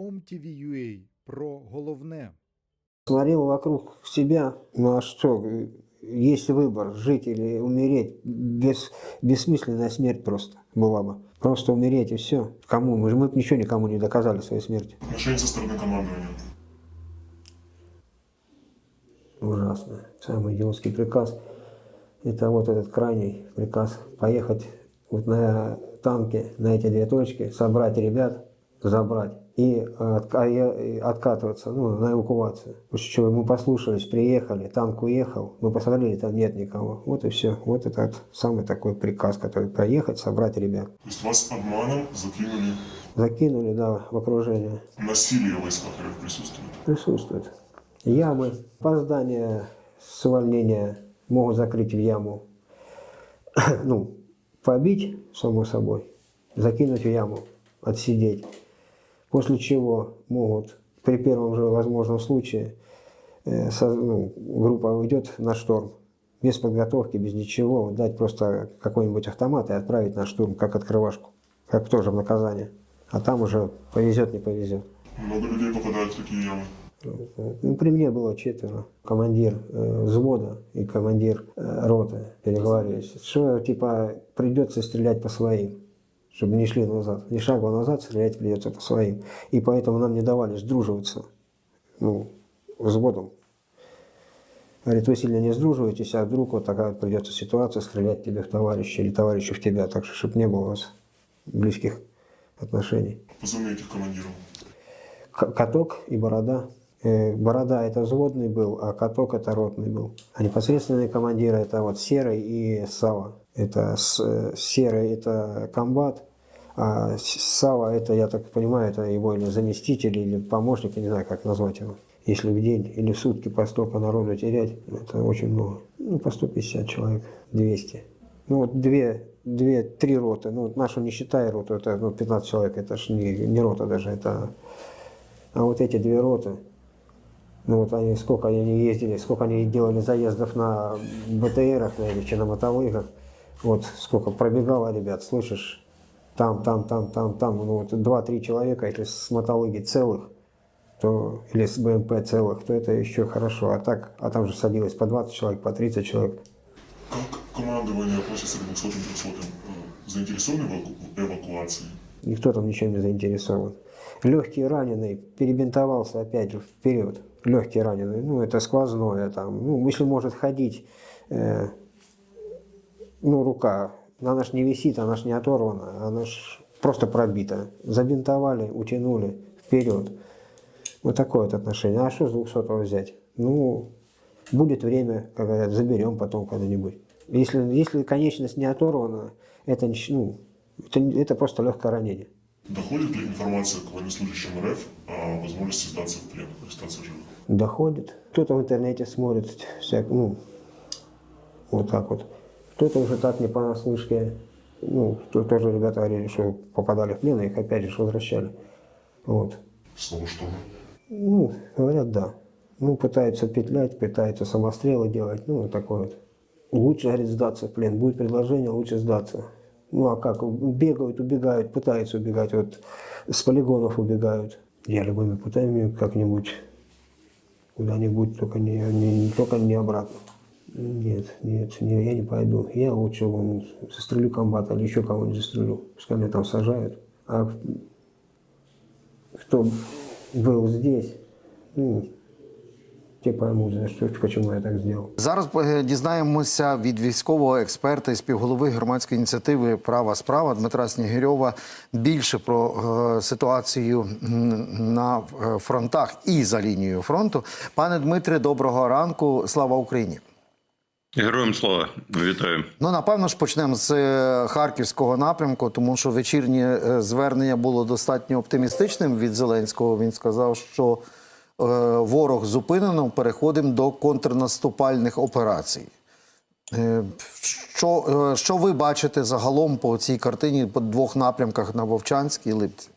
OMTV.ua про головне. Смотрел вокруг себя, ну а что, есть выбор, жить или умереть, без, бессмысленная смерть просто была бы. Просто умереть и все. Кому? Мы же мы ничего никому не доказали своей смертью. Отношение со стороны командования. Ужасно. Самый идиотский приказ. Это вот этот крайний приказ. Поехать вот на танке, на эти две точки, собрать ребят, забрать и, я- и откатываться ну, на эвакуацию. После чего мы послушались, приехали, танк уехал, мы посмотрели, там нет никого. Вот и все. Вот этот самый такой приказ, который проехать, собрать ребят. То есть вас обманом закинули Закинули, да, в окружение. насилие в войсках присутствует. присутствует. Ямы, опоздание с увольнения могут закрыть в яму. Ну, побить, само собой, закинуть в яму, отсидеть. После чего могут при первом же возможном случае э, ну, группа уйдет на шторм. Без подготовки, без ничего, дать просто какой-нибудь автомат и отправить на штурм, как открывашку, как тоже в наказание. А там уже повезет, не повезет. Много людей попадают в такие ямы. Ну, при мне было четверо. Командир э, взвода и командир э, роты переговорились. Что, типа, придется стрелять по своим, чтобы не шли назад. Ни шага назад стрелять придется по своим. И поэтому нам не давали сдруживаться ну, взводом. Говорит, вы сильно не сдруживаетесь, а вдруг вот такая придется ситуация, стрелять тебе в товарища или товарищу в тебя. Так что, чтобы не было у вас близких отношений. Позывные этих командиров. К- Каток и Борода. Э, Борода это взводный был, а Каток это ротный был. А непосредственные командиры это вот Серый и Сава. Это с- э, Серый это комбат, а Сава это, я так понимаю, это его или заместитель, или помощник, я не знаю, как назвать его. Если в день или в сутки по столько народу терять, это очень много. Ну, по 150 человек, 200. Ну, вот две, две, три роты. Ну, нашу не считая роту, это ну, 15 человек, это ж не, не рота даже, это... А вот эти две роты, ну вот они, сколько они ездили, сколько они делали заездов на БТРах, на этих, на мотолыгах, вот сколько пробегало ребят, слышишь, там, там, там, там, там, ну вот два-три человека, если с мотолыги целых, то, или с БМП целых, то это еще хорошо, а так, а там же садилось по 20 человек, по 30 человек, Как командование относится к 200 300 Заинтересованы в эвакуации? Никто там ничем не заинтересован. Легкий раненый перебинтовался опять вперед. Легкий раненый, ну это сквозное там. Ну, если может ходить, э, ну рука, она ж не висит, она ж не оторвана, она ж просто пробита. Забинтовали, утянули вперед. Вот такое вот отношение. А что с 200 взять? Ну, будет время, как говорят, заберем потом когда-нибудь. Если, если конечность не оторвана, это, ну, это, это просто легкое ранение. Доходит ли информация к военнослужащим РФ о возможности сдаться в плен, остаться живым? Доходит. Кто-то в интернете смотрит, всяк, ну, вот так вот. Кто-то уже так не понаслышке. Ну, то- тоже ребята говорили, что попадали в плен, и их опять же возвращали. Вот. Снова что? Ну, говорят, да. Ну, пытаются петлять, пытаются самострелы делать, ну, вот такое вот. Лучше, говорит, сдаться в плен. Будет предложение, лучше сдаться. Ну, а как? Бегают, убегают, пытаются убегать. Вот с полигонов убегают. Я любыми путями как-нибудь куда-нибудь, только не, не, только не обратно. Нет, нет, не, я не пойду. Я лучше вон, застрелю комбата или еще кого-нибудь застрелю. Пускай меня там сажают. А кто был здесь, ну, те поймут, за що, почему я так сделал. Зараз е, дізнаємося від військового експерта і співголови громадської ініціативи Права справа Дмитра Снігирьова більше про е, ситуацію на е, фронтах і за лінією фронту. Пане Дмитре, доброго ранку. Слава Україні! Героям слава, вітаю. Ну, напевно ж, почнемо з е, харківського напрямку, тому що вечірнє звернення було достатньо оптимістичним від Зеленського. Він сказав, що ворог зупинено, переходимо до контрнаступальних операцій. Е, Що, е, що ви бачите загалом по цій картині по двох напрямках на Вовчанській і Липці?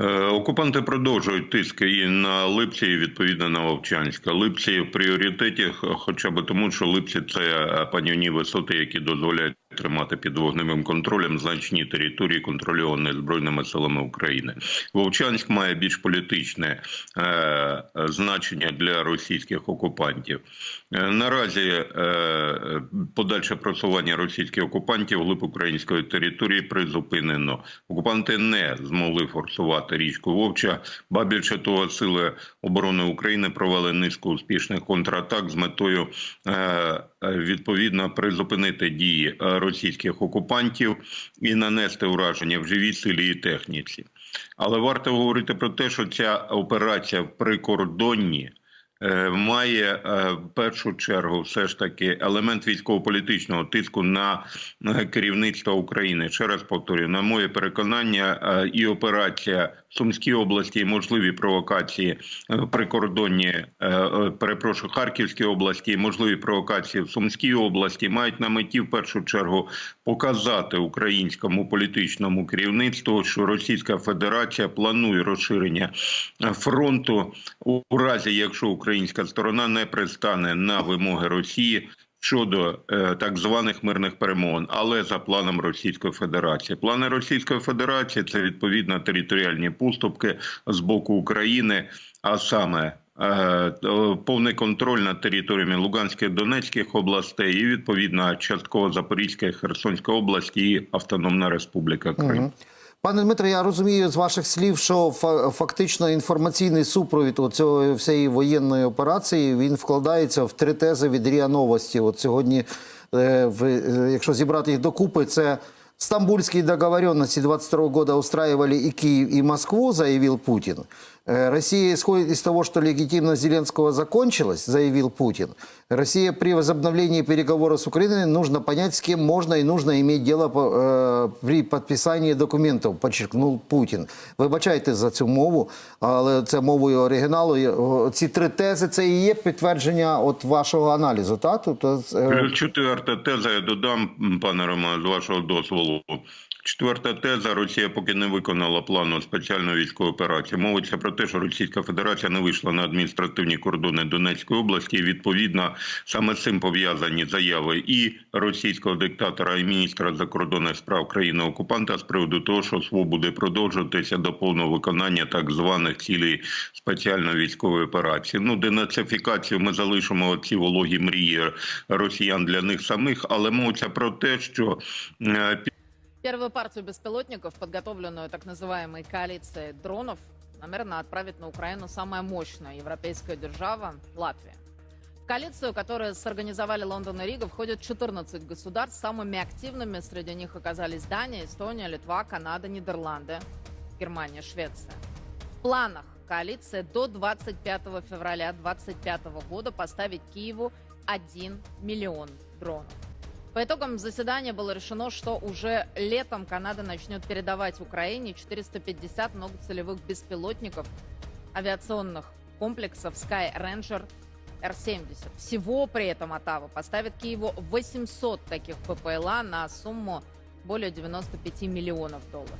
Е, Окупанти продовжують тиск і на Липці, і відповідно на Вовчанська. Липці в пріоритеті, хоча б тому, що Липці це е, панівні висоти, які дозволяють тримати під вогневим контролем значні території, контрольовані збройними силами України. Вовчанськ має більш політичне е, значення для російських окупантів. Е, наразі е, подальше просування російських окупантів глиб української території призупинено. Окупанти не змогли форсувати річку Вовча. Ба більше того, сили оборони України провели низку успішних контратак з метою е, відповідно призупинити дії е, російських окупантів і нанести ураження в живій силі і техніці. Але варто говорити про те, що ця операція в прикордонні е, має е, в першу чергу все ж таки елемент військово-політичного тиску на е, керівництво України. Ще раз повторюю, на моє переконання, е, і операція в Сумській області, і можливі провокації е, прикордонні, е, е, перепрошую, Харківській області, і можливі провокації в Сумській області мають на меті в першу чергу показати українському політичному керівництву, що Російська Федерація планує розширення е, фронту у разі, якщо українська сторона не пристане на вимоги Росії. Щодо е, так званих мирних перемовин, але за планом Російської Федерації, плани Російської Федерації це відповідно територіальні поступки з боку України, а саме е, повний контроль над територіями Луганської Донецьких областей і відповідно частково Запорізька Херсонська області і Автономна Республіка Крим. Мгм. Пане Дмитре, я розумію з ваших слів, що фа- фактично інформаційний супровід цього всієї воєнної операції він вкладається в три тези від РІА Новості. От сьогодні, е, е, якщо зібрати їх докупи, це стамбульські договоренності 22 года устраивали і Київ, і Москву, заявил Путин. Э, Россия исходит из того, что легитимность Зеленского закончилась, заявил Путин. Россия при возобновлении переговоров с Украиной нужно понять, с кем можно и нужно иметь дело э, при підписанні документів, подчеркнув Путін. Вибачайте за цю мову, але це мовою оригіналу. Ці три тези це і є підтвердження от вашого аналізу. Так? Тобто, е, Плюс четверта теза, я додам, пане Романе, з вашого дозволу. Четверта теза: Росія поки не виконала плану спеціальної військової операції. Мовиться про те, що Російська Федерація не вийшла на адміністративні кордони Донецької області. Відповідно саме з цим пов'язані заяви і російського диктатора, і міністра закордонних справ країни окупанта з приводу того, що СВО буде продовжуватися до повного виконання так званих цілей спеціальної військової операції. Ну, денацифікацію ми залишимо ці вологі мрії росіян для них самих, але мовиться про те, що е, Первую партию беспилотников, подготовленную так называемой коалицией дронов, намерена отправить на Украину самая мощная европейская держава – Латвия. В коалицию, которую сорганизовали Лондон и Рига, входят 14 государств. Самыми активными среди них оказались Дания, Эстония, Литва, Канада, Нидерланды, Германия, Швеция. В планах коалиции до 25 февраля 2025 года поставить Киеву 1 миллион дронов. По итогам заседания было решено, что уже летом Канада начнет передавать Украине 450 многоцелевых беспилотников авиационных комплексов Sky Ranger Р-70. Всего при этом Оттава поставит Киеву 800 таких ППЛА на сумму более 95 миллионов долларов.